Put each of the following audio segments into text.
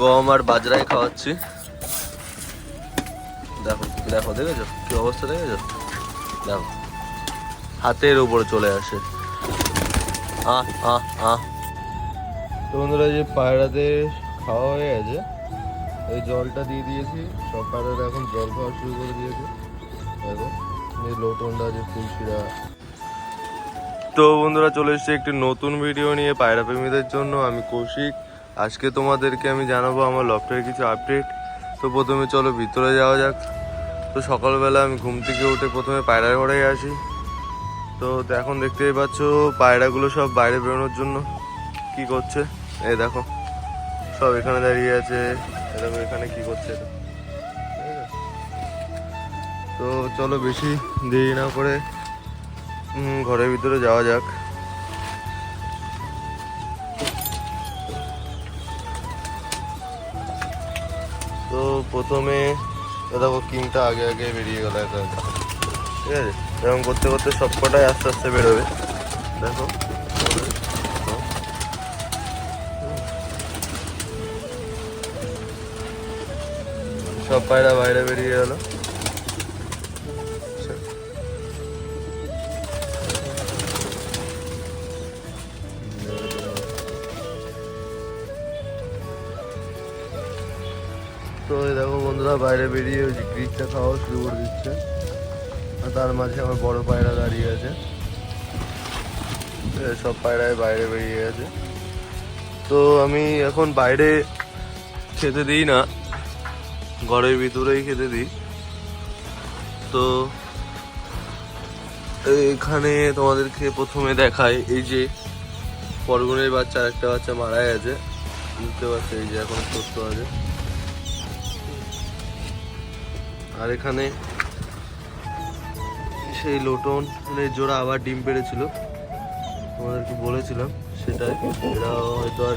গম আর বাজরাই খাওয়াচ্ছি। দেখো দেখো, দেখেছ? কি অবস্থা দেখেছ? দেখো, হাতের উপরে চলে আসে। তো বন্ধুরা, যে পায়রাতে খাওয়া হয়ে গেছে, এই জলটা দিয়ে দিয়েছি। সব পায়রারা এখন জল খাওয়া শুরু করে দিয়েছে। দেখো, এই লোটনটা যে ফুলশিরা। তো বন্ধুরা, চলে এসেছি একটি নতুন ভিডিও নিয়ে পায়রা প্রেমীদের জন্য। আমি কৌশিক। আজকে তোমাদেরকে আমি জানাব আমার লফটের কিছু আপডেট তো প্রথমে চলো ভিতরে যাওয়া যাক। তো সকালবেলা আমি ঘুম থেকে উঠে প্রথমে পায়রা ঘরে আসি। তো এখন দেখতেই পাচ্ছ, পায়রাগুলো সব বাইরে বেরোনোর জন্য কি করছে। এ দেখো, সব এখানে দাঁড়িয়ে আছে। এই দেখো এখানে কি করছে। তো চলো বেশি দেরি না করে ঘরের ভিতরে যাওয়া যাক। প্রথমে দেখো কিংটা আগে আগে বেরিয়ে গেল একা ঠিক আছে? এরকম করতে করতে সব কটাই আস্তে আস্তে বেরোবে। দেখো। সব পায়রা বাইরে বেরিয়ে গেল। বন্ধুরা বাইরে বেরিয়ে ওই গ্রিকটা খাওয়া শুরু করে দিচ্ছে। আর তার মাঝে আমার বড় পায়রা দাঁড়িয়ে আছে। সব পায়রায় বাইরে বেরিয়ে গেছে। তো আমি এখন বাইরে খেতে দিই না। ঘরের ভিতরেই খেতে দিই। তো এখানে তোমাদেরকে প্রথমে দেখায় এই যে পরগনের বাচ্চা একটা বাচ্চা মারা গেছে বুঝতে পারছ, এই যে এখন সুস্থ আছে। আর এখানে সেই লোটন জোড়া আবার ডিম পেড়েছিল। তোমাদেরকে বলেছিলাম সেটাই। এরা হয়তো আর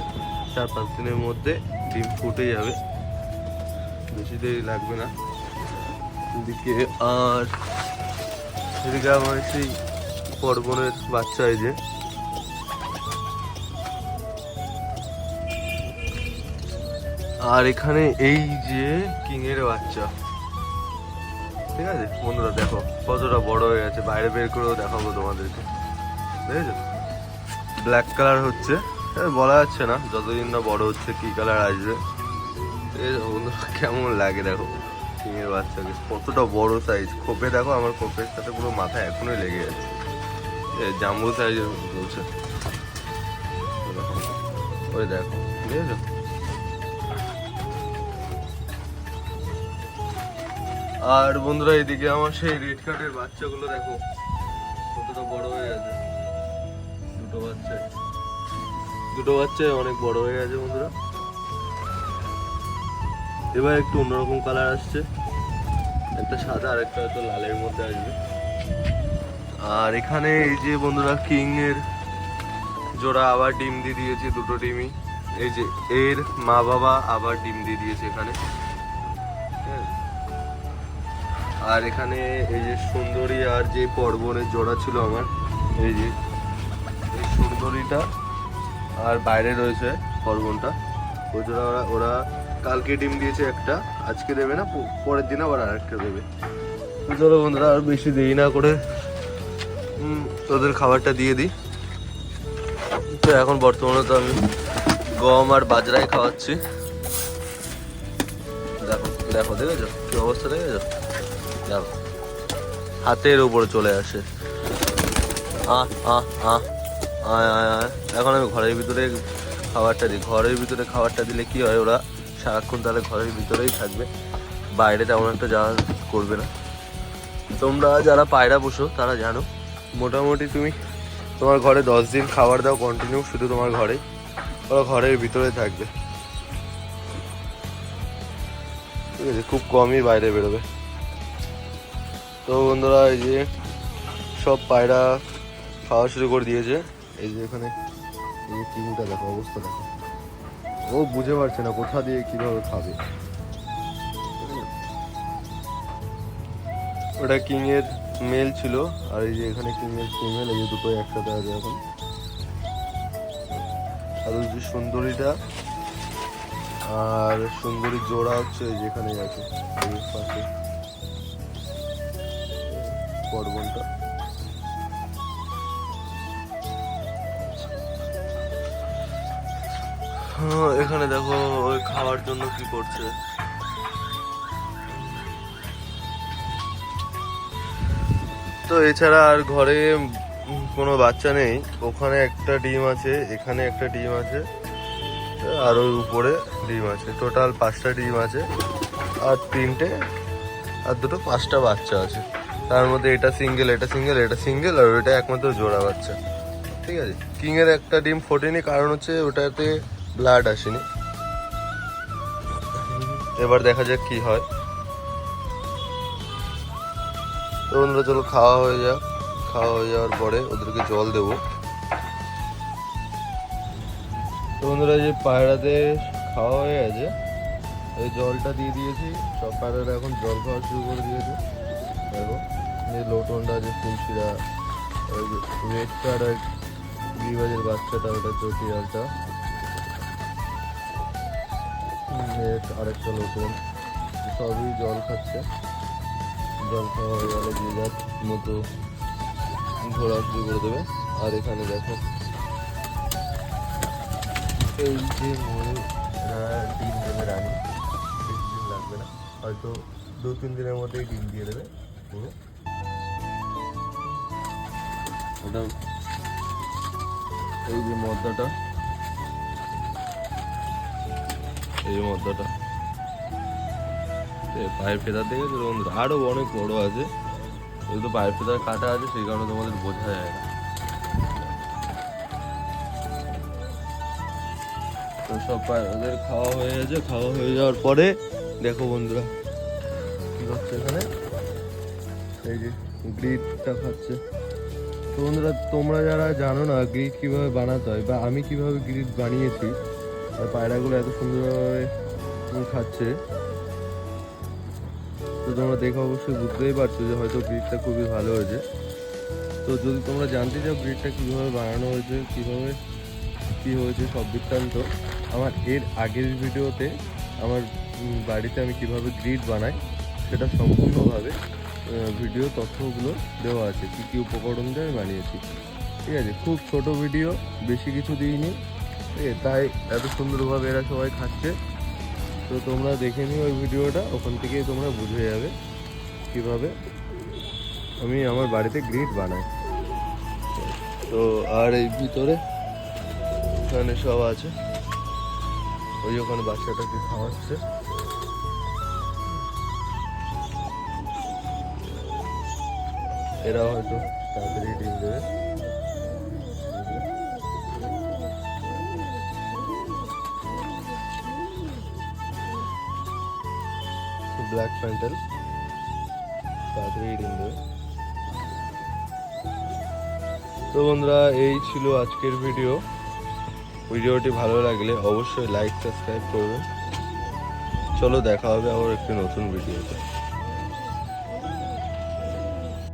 চার পাঁচ দিনের মধ্যে ডিম ফুটে যাবে। বেশি দেরি লাগবে না। এদিকে আর এদিকে আমার সেই পর্বনের বাচ্চা এই যে। আর এখানে এই যে কিংয়ের বাচ্চা। ঠিক আছে? বন্ধুরা, দেখো, কতটা বড় হয়ে গেছে। বাইরে বের করেও দেখাবো তোমাদেরকে। দেখেছ? ব্ল্যাক কালার হচ্ছে। বলা যাচ্ছে না যতদিন না বড় হচ্ছে, কি কালার আসবে। বন্ধুরা, কেমন লাগে দেখো। কিংয়ের বাচ্চাকে। কতটা বড় সাইজ খোপে দেখো, আমার খোপের সাথে পুরো মাথা এখনোই লেগে যাচ্ছে জাম্বু সাইজের বলছে। ওই দেখো, বুঝেছ? আর বন্ধুরা এদিকে আমার সেই রেড কার্ডের বাচ্চাগুলো দেখো। কতটা বড় হয়ে গেছে। দুটো বাচ্চা। দুটো বাচ্চা অনেক বড় হয়ে গেছে বন্ধুরা। এবার একটু অন্যরকম কালার আসছে। একটা সাদা আর একটা হয়তো লালের মধ্যে আসবে। আর এখানে এই যে বন্ধুরা কিং এর জোড়া আবার ডিম দিয়ে দিয়েছে দুটো ডিমই। এই যে এর মা বাবা আবার ডিম দিয়ে দিয়েছে এখানে। আছে? আর এখানে এই যে সুন্দরী আর যে পর্বনের জোড়া ছিল আমার, এই যে, এই সুন্দরীটা আর বাইরে রয়েছে পর্বনটা ওই জোড়া ওরা ওরা কালকে ডিম দিয়েছে একটা, আজকে দেবে না পরের দিন আবার আরেকটা দেবে। চলো বন্ধুরা আর বেশি দেরি না করে ওদের খাবারটা দিয়ে দিই। তো এখন বর্তমানে তো আমি গম আর বাজরাই খাওয়াচ্ছি। দেখো দেখো, দেখেছ? কি অবস্থা দেখেছ? দেখো হাতের উপরে চলে আসে। এখন আমি ঘরের ভিতরে খাবারটা দিই। ঘরের ভিতরে খাবারটা দিলে কি হয়, ওরা সারাক্ষণ তাহলে ঘরের ভিতরেই থাকবে। বাইরে তেমন একটা যাওয়া করবে না। তোমরা যারা পায়রা বসো তারা জানো। মোটামুটি তুমি তোমার ঘরে দশ দিন খাবার দাও কন্টিনিউ শুধু তোমার ঘরে। ওরা ঘরের ভিতরে থাকবে। ঠিক আছে, খুব কমই বাইরে বেরোবে। তো বন্ধুরা এই যে সব পায়রা খাওয়া শুরু করে দিয়েছে। এই যে এখানে এই যে কিংটা দেখো, অবস্থা দেখো। ও বুঝে পারছে না কোথা দিয়ে কীভাবে খাবে। ওটা কিং এর মেল ছিল, আর এই যে এখানে কিং এর ফিমেল এই যে দুটো একসাথে আছে এখন। আর ওই যে সুন্দরীটা, আর সুন্দরী জোড়া হচ্ছে যেখানে আছে পাশে। পর্বনটা হ্যাঁ, এখানে দেখো ওই খাওয়ার জন্য কি করছে। তো এছাড়া আর ঘরে কোনো বাচ্চা নেই। ওখানে একটা ডিম আছে এখানে একটা ডিম আছে আর ওই উপরে ডিম আছে। টোটাল পাঁচটা ডিম আছে আর তিনটে আর দুটো পাঁচটা বাচ্চা আছে। তার মধ্যে এটা সিঙ্গেল এটা সিঙ্গেল এটা সিঙ্গেল আর ওইটা একমাত্র জোড়া বাচ্চা। ঠিক আছে? কিংয়ের একটা ডিম ফোটেনি, কারণ হচ্ছে ওটাতে ব্লাড আসেনি। এবার দেখা যাক কি হয়। তো বন্ধুরা, চলো খাওয়া হয়ে যাক। খাওয়া হয়ে যাওয়ার পরে ওদেরকে জল দেবো। তো যে পায়রাদের খাওয়া হয়ে গেছে, এই জলটা দিয়ে দিয়েছি। সব পায়রারা এখন জল খাওয়া শুরু করে দিয়েছে। দেখো। লোটনটা যে ফুলশিরা রেড কার্ড আর গিরিবাজের বাচ্চাটা, ওটা চটিয়ালটা আরেকটা লোটন সবই জল খাচ্ছে। জল খাওয়া হয়ে গেলে যে মতো ঘোরা শুরু করে দেবে। আর এখানে দেখো, এই যে ডিম দেবে রানী। বেশি দিন লাগবে না। হয়তো দু তিন দিনের মধ্যেই ডিম দিয়ে দেবে। ওটা এই যে মদ্দাটা, এই যে মদ্দাটা। এ পায়ের ফেদার দেখেছ? বন্ধুরা আরও অনেক বড় আছে। যেহেতু পায়ের ফেদার কাটা আছে, সেই কারণে তোমাদের বোঝা যায় না। তো সব ওদের খাওয়া হয়ে গেছে। খাওয়া হয়ে যাওয়ার পরে, দেখো বন্ধুরা, কি হচ্ছে এখানে? এই যে গ্রিডটা খাচ্ছে। তো বন্ধুরা, তোমরা যারা জানো না গ্রিড কীভাবে বানাতে হয় বা আমি কীভাবে গ্রিড বানিয়েছি, আর পায়রাগুলো এত সুন্দরভাবে খাচ্ছে, তো তোমরা দেখে অবশ্যই বুঝতেই পারছ যে হয়তো গ্রিডটা খুবই ভালো হয়েছে। তো যদি তোমরা জানতে চাও গ্রিডটা কীভাবে বানানো হয়েছে, কীভাবে কী হয়েছে সব বৃত্তান্ত আমার এর আগের ভিডিওতে আমার বাড়িতে আমি কীভাবে গ্রিড বানাই, সেটা সম্পূর্ণভাবে ভিডিও তথ্যগুলো দেওয়া আছে, কী কী উপকরণ দিয়ে আমি বানিয়েছি। ঠিক আছে, খুব ছোট ভিডিও বেশি কিছু দিইনি। তাই এত সুন্দরভাবে এরা সবাই খাচ্ছে। তো তোমরা দেখে নিও ওই ভিডিওটা ওখান থেকেই তোমরা বুঝে যাবে কীভাবে আমি আমার বাড়িতে গ্রিড বানাই। তো আর এই ভিতরে এখানে সব আছে। ওই ওখানে বাচ্চাটাকে খাওয়াচ্ছে। এরা হয়তো তাড়াতাড়ি ডিম দেবে। ব্ল্যাক প্যান্টেল তাড়াতাড়ি ডিম দেবে। তো বন্ধুরা, এই ছিল আজকের ভিডিও। ভিডিওটি ভালো লাগলে অবশ্যই লাইক সাবস্ক্রাইব করবেন। চলো দেখা হবে আবার একটি নতুন ভিডিওতে।